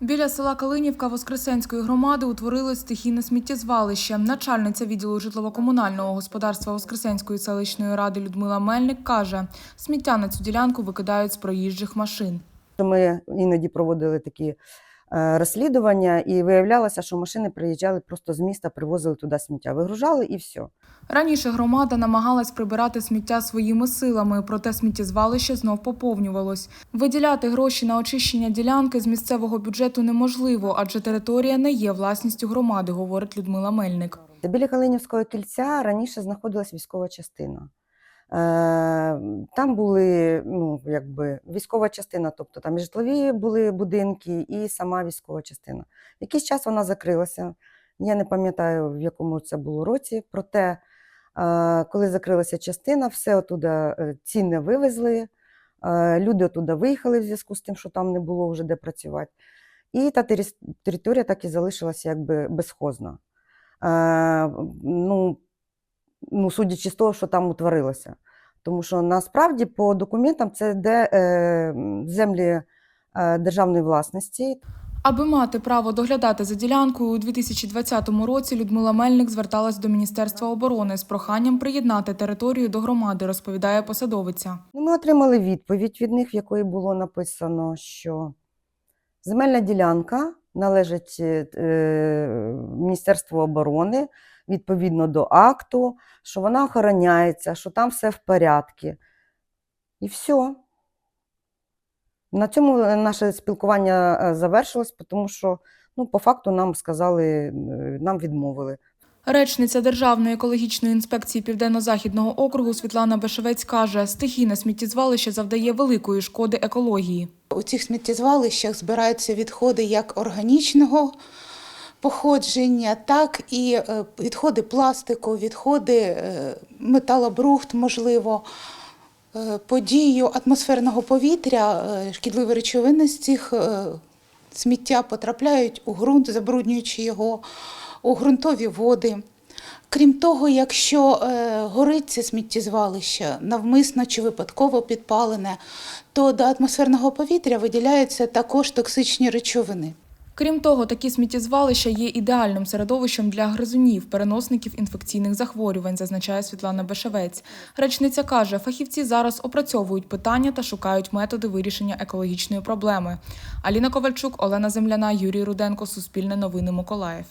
Біля села Калинівка Воскресенської громади утворилось стихійне сміттєзвалище. Начальниця відділу житлово-комунального господарства Воскресенської селищної ради Людмила Мельник каже, сміття на цю ділянку викидають з проїжджих машин. Ми іноді проводили такі розслідування, і виявлялося, що машини приїжджали просто з міста, привозили туди сміття, вигружали і все. Раніше громада намагалась прибирати сміття своїми силами, проте сміттєзвалище знов поповнювалось. Виділяти гроші на очищення ділянки з місцевого бюджету неможливо, адже територія не є власністю громади, говорить Людмила Мельник. Біля Калинівського кільця раніше знаходилась військова частина. Е, Там були ну, якби, військова частина, тобто там і житлові були будинки, і сама військова частина. Якийсь час вона закрилася. Я не пам'ятаю, в якому це було році. Проте, е, коли закрилася частина, все отуда е, цінне вивезли. Люди оттуда виїхали в зв'язку з тим, що там не було вже де працювати. І та територія так і залишилася якби безхозна. Ну, ну, судячи з того, що там утворилося. Тому що насправді по документам це де е, землі е, державної власності. Аби мати право доглядати за ділянкою, у 2020 році Людмила Мельник зверталась до Міністерства оборони з проханням приєднати територію до громади, розповідає посадовиця. Ну, Ми отримали відповідь від них, в якої було написано, що земельна ділянка належить е, е, Міністерству оборони відповідно до акту, що вона охороняється, що там все в порядку. І все. На цьому наше спілкування е, завершилось, тому що ну, по факту нам сказали, е, нам відмовили. Речниця Державної екологічної інспекції Південно-Західного округу Світлана Бешевець каже, стихійне сміттєзвалище завдає великої шкоди екології. У цих сміттєзвалищах збираються відходи як органічного походження, так і е, відходи пластику, відходи е, металобрухт, можливо, е, подію атмосферного повітря, шкідливі речовини з цих сміття потрапляють у ґрунт, забруднюючи його, у ґрунтові води. Крім того, якщо горить це сміттєзвалище навмисно чи випадково підпалене, то до атмосферного повітря виділяються також токсичні речовини. Крім того, такі сміттєзвалища є ідеальним середовищем для гризунів, переносників інфекційних захворювань, зазначає Світлана Бешевець. Речниця каже, фахівці зараз опрацьовують питання та шукають методи вирішення екологічної проблеми. Аліна Ковальчук, Олена Земляна, Юрій Руденко, Суспільне новини Миколаїв.